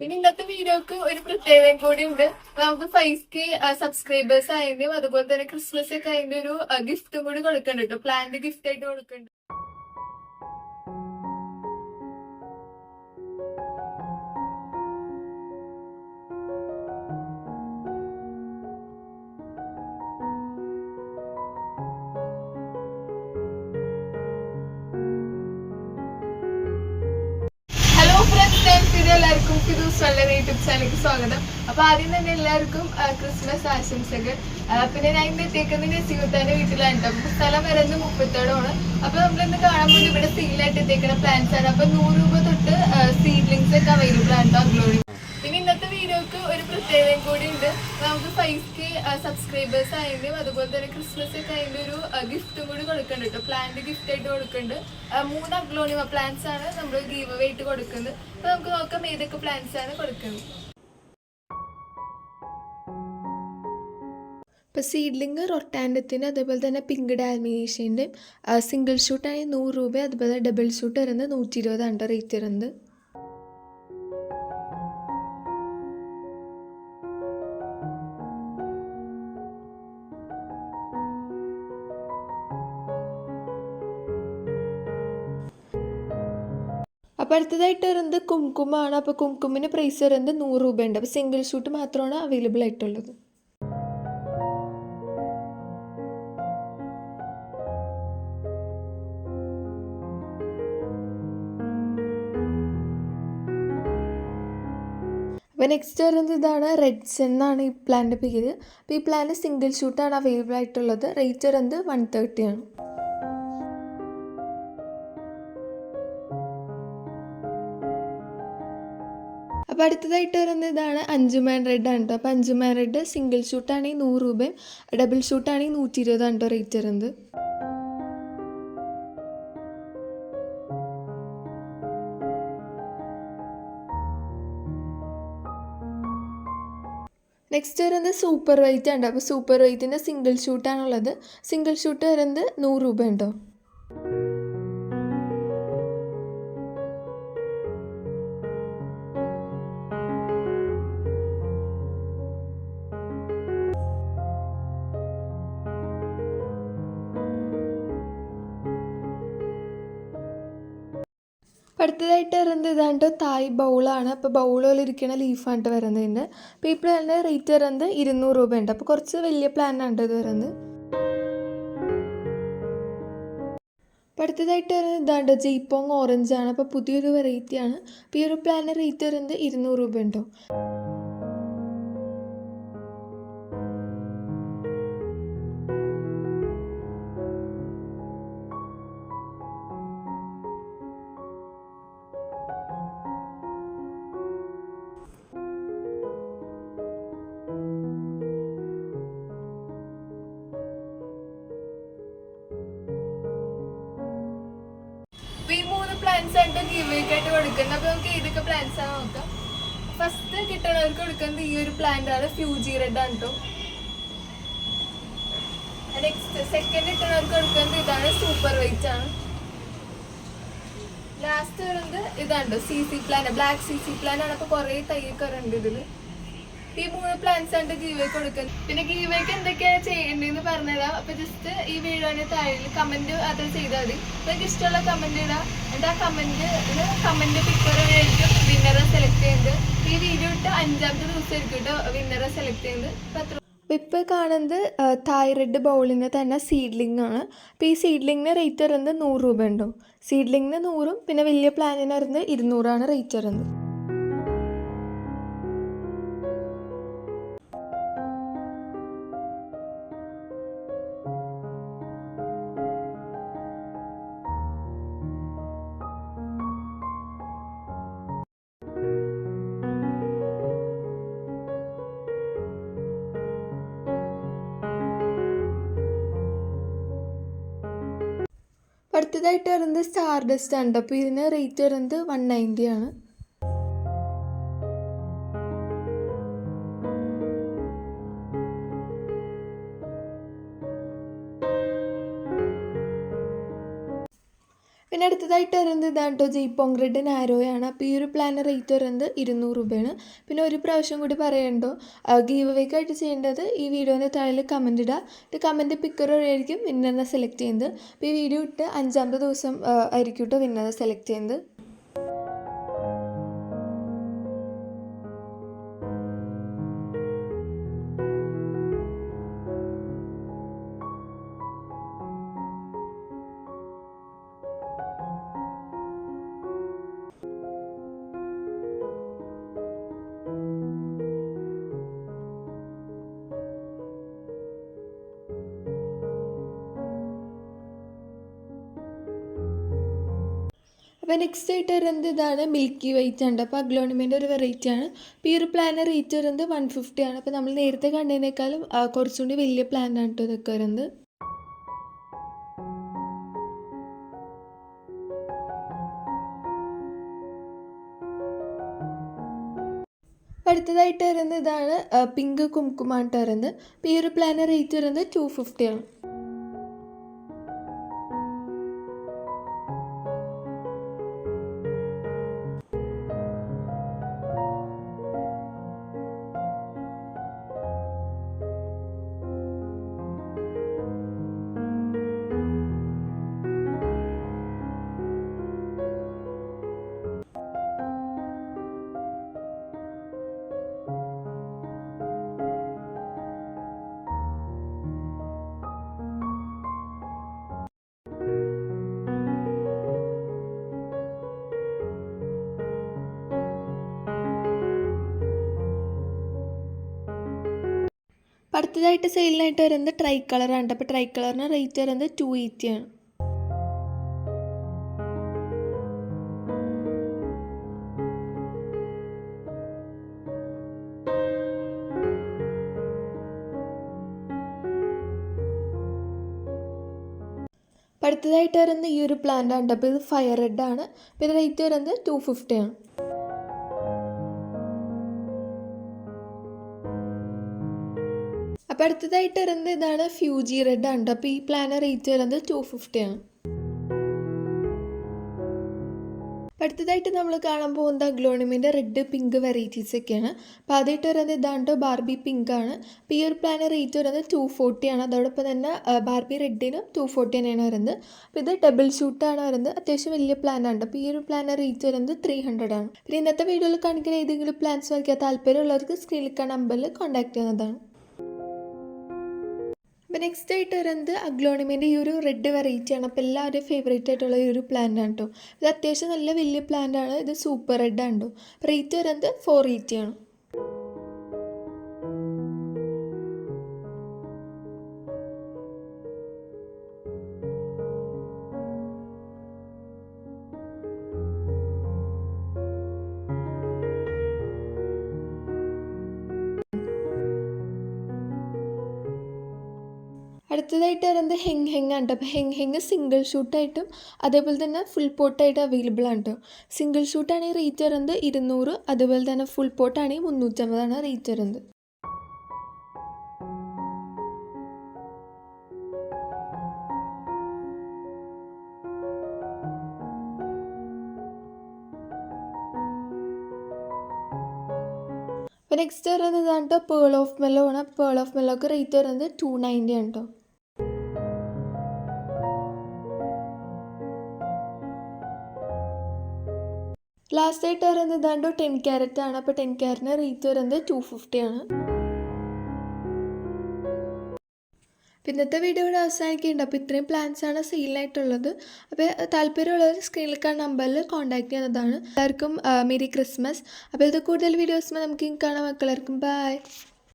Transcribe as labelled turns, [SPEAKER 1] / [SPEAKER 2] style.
[SPEAKER 1] പിന്നെ ഇന്നത്തെ വീഡിയോക്ക് ഒരു പ്രത്യേകത കൂടി ഉണ്ട്. നമുക്ക് ഫൈവ് കെ സബ്സ്ക്രൈബേഴ്സ് ആയതിനും അതുപോലെ തന്നെ ക്രിസ്മസ് ഒക്കെ അതിന്റെ ഒരു ഗിഫ്റ്റും കൂടി കൊടുക്കുന്നുണ്ട് പ്ലാന്റ് ഗിഫ്റ്റ് ആയിട്ട് കൊടുക്കണ്ട്? എല്ലാവർക്കും ഫിദൂസ് യൂട്യൂബ് ചാനലിലേക്ക് സ്വാഗതം. അപ്പൊ ആദ്യം തന്നെ എല്ലാവർക്കും ക്രിസ്മസ് ആശംസകൾ. പിന്നെ ഞാൻ ഇന്ന് എത്തിയേക്കുന്നത് നസീമത്താന്റെ വീട്ടിലാണ് കേട്ടോ. സ്ഥലം വരുന്നത് മുപ്പത്തോടമാണ് അപ്പൊ നമ്മളിന്ന് കാണാൻ പോലും ഇവിടെ സീലായിട്ട് എത്തിക്കുന്ന പ്ലാന്റ്സ് ആണ്. അപ്പൊ നൂറ് രൂപ തൊട്ട് സീഡ്ലിങ്സ് ഒക്കെ അവൈലബിൾ ആണ് കേട്ടോ ഗ്ലോറി പിന്നെ വീഡിയോക്ക് ഒരു പ്രത്യേകം കൂടി ഉണ്ട്. നമുക്ക് ഫൈവ് കെ സബ്സ്ക്രൈബേഴ്സ് ആയതിന്റെയും അതുപോലെ തന്നെ ക്രിസ്മസ് ഒക്കെ അതിന്റെ ഒരു ഗിഫ്റ്റും കൂടി കൊടുക്കുന്നുണ്ട് കേട്ടോ പ്ലാന്റ് ഗിഫ്റ്റ് ആയിട്ട് കൊടുക്കുന്നുണ്ട് മൂന്ന് അഗ്ലോണിമ പ്ലാന്റ്സ് ആണ് നമ്മൾ ഗീവ് ആയിട്ട് കൊടുക്കുന്നത്. അപ്പൊ നമുക്ക് നോക്കാം ഏതൊക്കെ പ്ലാന്റ്സ് ആണ് കൊടുക്കുന്നത്.
[SPEAKER 2] ഇപ്പോൾ സീഡ്ലിങ് റൊട്ടാൻഡത്തിന് അതേപോലെ തന്നെ പിങ്ക് ഡാൽമിനേഷ്യന്റെയും സിംഗിൾ ഷൂട്ടാണെങ്കിൽ നൂറ് രൂപ അതുപോലെ ഡബിൾ ഷൂട്ട് വരുന്നത് നൂറ്റി ഇരുപതാണ് റേറ്റ് വരുന്നത്. അപ്പോൾ അടുത്തതായിട്ട് വരുന്നത് കുംകുമാണ്. അപ്പോൾ കുംകുമിന് പ്രൈസ് വരുന്നത് നൂറ് രൂപയുണ്ട്. അപ്പോൾ സിംഗിൾ ഷൂട്ട് മാത്രമാണ് അവൈലബിൾ ആയിട്ടുള്ളത്. അപ്പോൾ നെക്സ്റ്റ് വരുന്നത് ഇതാണ് റെഡ്സ് എന്നാണ് ഈ പ്ലാന്റെ പേര്. അപ്പോൾ ഈ പ്ലാന് സിംഗിൾ ഷൂട്ടാണ് അവൈലബിൾ ആയിട്ടുള്ളത്. റേറ്റ് വരുന്നത് വൺ തേർട്ടി അപ്പോൾ അടുത്തതായിട്ട് വരുന്ന ഇതാണ് അഞ്ചുമാൻ റെഡ് ആണ് കേട്ടോ അപ്പോൾ അഞ്ചുമാൻ റെഡ് സിംഗിൾ ഷൂട്ടാണെങ്കിൽ നൂറ് രൂപയും ഡബിൾ ഷൂട്ടാണെങ്കിൽ നൂറ്റി ഇരുപതാണ് കേട്ടോ റേറ്റ് വരുന്നത്. നെക്സ്റ്റ് വരുന്നത് സൂപ്പർ വൈറ്റ് ആണ് അപ്പോൾ സൂപ്പർ വൈറ്റിന്റെ സിംഗിൾ ഷൂട്ടാണുള്ളത് സിംഗിൾ ഷൂട്ട് വരുന്നത് നൂറ് രൂപ ഉണ്ടോ അപ്പോൾ അടുത്തതായിട്ട് വരുന്നത് ഇതാണ്ട് തായ് ബൗളാണ്. അപ്പോൾ ബൗളുകൾ ഇരിക്കുന്ന ലീഫാണ് വരുന്നതിന്റെ അപ്പോൾ ഈ പ്ലാനിന്റെ റേറ്റ് വരുന്നത് ഇരുന്നൂറ് രൂപയുണ്ട്. അപ്പോൾ കുറച്ച് വലിയ പ്ലാനാണ് ഇത് വരുന്നത്. അപ്പോൾ അടുത്തതായിട്ട് വരുന്നത് ഇതാണ്ട് ജയ്പോങ് ഓറഞ്ചാണ് അപ്പോൾ പുതിയൊരു വെറൈറ്റിയാണ് അപ്പോൾ ഈ ഒരു പ്ലാനിന്റെ റേറ്റ് വരുന്നത് ഇരുന്നൂറ് രൂപ ഉണ്ടോ
[SPEAKER 1] കൊടുക്കുന്നത് നമുക്ക് പ്ലാന്റ്സ് ആണ് നോക്കാം. ഫസ്റ്റ് കിട്ടണവർക്ക് കൊടുക്കുന്നത് ഈ ഒരു പ്ലാന്റ് ആണ് ഫ്യൂജി റെഡ് ആണ് കേട്ടോ നെക്സ്റ്റ് സെക്കൻഡ് കിട്ടണവർക്ക് കൊടുക്കുന്നത് ഇതാണ് സൂപ്പർ വൈറ്റ് ആണ്. ലാസ്റ്റ് വരുന്നത് ഇതാണ് C C plan black C C plan ആണ്. അപ്പൊ കുറെ തയ്യൊക്കെ ഉണ്ട് ഇതിൽ. ഈ മൂന്ന് പ്ലാന്റ്സ് ആണ് ഗീവേക്ക് കൊടുക്കുന്നത്. പിന്നെ ഗീവേക്ക് എന്തൊക്കെയാണ് ചെയ്യേണ്ടതെന്ന് പറഞ്ഞുതരാം അപ്പൊ ജസ്റ്റ് ഈ വീഡിയോന് താഴെ കമന്റ് അത് ചെയ്താൽ മതി. നിങ്ങൾക്ക് ഇഷ്ടമുള്ള കമന്റ് ഇടാം. എന്നിട്ട് ആ കമന്റ് കമന്റ് പിക്ചർ ആയിരിക്കും വിന്നറെ സെലക്ട് ചെയ്യുന്നത്. ഈ വീഡിയോ ഇട്ട് അഞ്ചാമത്തെ ദിവസമായിരിക്കും കേട്ടോ വിന്നറെ സെലക്ട് ചെയ്യുന്നത്. അപ്പൊ
[SPEAKER 2] അപ്പോൾ ഇപ്പോൾ കാണുന്നത് തൈറോയ്ഡ് ബൗളിന് തന്നെ സീഡ്ലിംഗ് ആണ്. അപ്പോൾ ഈ സീഡ്ലിങ്ങിന് റേറ്റ് വരുന്നത് നൂറ് രൂപ ഉണ്ടാവും സീഡ്ലിങ്ങിന് നൂറും പിന്നെ വലിയ പ്ലാനിന് വരുന്നത് ഇരുന്നൂറാണ് റേറ്റ് വരുന്നത്. അടുത്തതായിട്ട് വരുന്നത് സ്റ്റാർ ഡസ്റ്റ് ആണ്. അപ്പോൾ ഇതിന് റേറ്റ് വരുന്നത് വൺ നയന്റി ആണ്. അടുത്തതായിട്ട് വരുന്നത് ഇതാണ് കേട്ടോ ജയ്പോങ് റെഡ് നാരോയാണ്. അപ്പോൾ ഈ ഒരു പ്ലാന് റേറ്റ് വരുന്നത് ഇരുന്നൂറ് രൂപയാണ്. പിന്നെ ഒരു പ്രാവശ്യം കൂടി പറയണ്ടോ ഗീവ് അവേക്കായിട്ട് ചെയ്യേണ്ടത് ഈ വീഡിയോന്റെ താഴെ കമന്റ് ഇടുക ഇത് കമന്റ് പിക്കർ വഴിയായിരിക്കും വിന്നറിനെ സെലക്ട് ചെയ്യുന്നത്. അപ്പോൾ ഈ വീഡിയോ ഇട്ട് അഞ്ചാമത്തെ ദിവസം ആയിരിക്കും കേട്ടോ വിന്നറെ സെലക്ട് ചെയ്യുന്നത്. അപ്പോൾ നെക്സ്റ്റ് ആയിട്ട് വരുന്നത് ഇതാണ്? മിൽക്കി വൈറ്റ് ഉണ്ട് അപ്പോൾ അഗ്ലോണിമേന്റെ ഒരു വെറൈറ്റി ആണ്. അപ്പോൾ ഈ ഒരു പ്ലാന് റേറ്റ് വരുന്നത് വൺ ഫിഫ്റ്റി ആണ്. അപ്പോൾ നമ്മൾ നേരത്തെ കണ്ടതിനേക്കാളും കുറച്ചുകൂടി വലിയ പ്ലാൻ കേട്ടോ ഇതൊക്കെ വരുന്നത്. അടുത്തതായിട്ട് വരുന്ന ഇതാണ് പിങ്ക് കുംകുമായിട്ട് വരുന്നത് അപ്പോൾ ഈ ഒരു പ്ലാന് റേറ്റ് വരുന്നത് ടു ഫിഫ്റ്റി ആണ്. അടുത്തതായിട്ട് സെയിലിനായിട്ട് വരുന്നത് ട്രൈ കളറാണ്. അപ്പോൾ ട്രൈ കളറിന് റേറ്റ് വരുന്നത് ടു എയ്റ്റി ആണ്. അടുത്തതായിട്ട് വരുന്ന ഈ ഒരു പ്ലാന്റ് ആണ് അപ്പോൾ ഇത് ഫയർ റെഡ് ആണ്. പിന്നെ റേറ്റ് വരുന്നത് ടു ഫിഫ്റ്റി ആണ്. അപ്പോൾ അടുത്തതായിട്ട് വരുന്നത് ഇതാണ് ഫ്യൂജി റെഡ് ആണ് അപ്പോൾ ഈ പ്ലാന് റേറ്റ് വരുന്നത് ടു ഫിഫ്റ്റി ആണ്. അടുത്തതായിട്ട് നമ്മൾ കാണാൻ പോകുന്ന ഗ്ലോണിമിന്റെ റെഡ് പിങ്ക് വെറൈറ്റീസ് ഒക്കെയാണ്. അപ്പോൾ ആദ്യമായിട്ട് വരുന്നത് ഇതാണ് ബാർബി പിങ്ക് ആണ്. അപ്പോൾ ഈ ഒരു പ്ലാന് റേറ്റ് വരുന്നത് ടു ഫോർട്ടി ആണ്. അതോടൊപ്പം തന്നെ ബാർബി റെഡിനും ടു ഫോർട്ടി തന്നെയാണ് വരുന്നത്. അപ്പോൾ ഇത് ഡബിൾ ഷൂട്ടാണ് വരുന്നത്. അത്യാവശ്യം വലിയ പ്ലാനാണ് അപ്പോൾ ഈ ഒരു പ്ലാന് റേറ്റ് വരുന്നത് ത്രീ ഹൺഡ്രഡ് ആണ്. പിന്നെ ഇന്നത്തെ വീഡിയോയിൽ കാണിക്കുന്ന ഏതെങ്കിലും പ്ലാൻസ് വയ്ക്കാൻ താല്പര്യമുള്ളവർക്ക് സ്ക്രീനിൽ കാണാൻ നമ്പറിൽ കോൺടാക്ട് ചെയ്യുന്നതാണ്. അപ്പോൾ നെക്സ്റ്റ് ആയിട്ട് വരുന്നത് അഗ്ലോണിമേന്റെ ഈ ഒരു റെഡ് വെറൈറ്റി ആണ്. അപ്പോൾ എല്ലാവരുടെയും ഫേവറേറ്റ് ആയിട്ടുള്ള ഈ ഒരു പ്ലാന്റ് ആണ് കേട്ടോ ഇത് അത്യാവശ്യം നല്ല വലിയ പ്ലാന്റ് ആണ്. ഇത് സൂപ്പർ റെഡ് ആണ് കേട്ടോ റേറ്റ് വരുന്നത് ഫോർ എയ്റ്റി ആണ്. അടുത്തതായിട്ട് വരുന്നത് ഹെങ് ഹെങ് ആണ് അപ്പോൾ ഹെങ് ഹെങ് സിംഗിൾ ഷൂട്ടായിട്ടും അതേപോലെ തന്നെ ഫുൾ പോട്ടായിട്ട് അവൈലബിൾ ആണ് കേട്ടോ സിംഗിൾ ഷൂട്ടാണെങ്കിൽ റേറ്റ് വരുന്നത് ഇരുന്നൂറ് അതുപോലെ തന്നെ ഫുൾ പോട്ടാണെങ്കിൽ മുന്നൂറ്റമ്പതാണ് റേറ്റ് വരുന്നത്. നെക്സ്റ്റ് വരുന്നത് ഇതാണ് കേട്ടോ പേൾ ഓഫ് മെല്ലോ ആണ്. പേൾ ഓഫ് മെല്ലോക്ക് റേറ്റ് വരുന്നത് ടു നയന്റി ആണ് കേട്ടോ ലാസ്റ്റ് ആയിട്ട് വരുന്നത് ഇതാണ്ടോ ടെൻ ക്യാരറ്റ് ആണ്. അപ്പോൾ ടെൻ ക്യാരറ്റിന് റേറ്റ് വരുന്നത് ടു ഫിഫ്റ്റി ആണ്. ഇന്നത്തെ വീഡിയോ ഇവിടെ അവസാനിക്കുന്നുണ്ട്. അപ്പോൾ ഇത്രയും പ്ലാൻസ് ആണ് സെയിലായിട്ടുള്ളത് അപ്പോൾ താല്പര്യമുള്ളവർ സ്ക്രീനിൽ കാണുന്ന നമ്പറിൽ കോൺടാക്ട് ചെയ്യുന്നതാണ്. എല്ലാവർക്കും മെരി ക്രിസ്മസ് അപ്പോൾ ഇത് കൂടുതൽ വീഡിയോസ് നമുക്ക് കാണാം. മക്കളെല്ലാവർക്കും ബൈ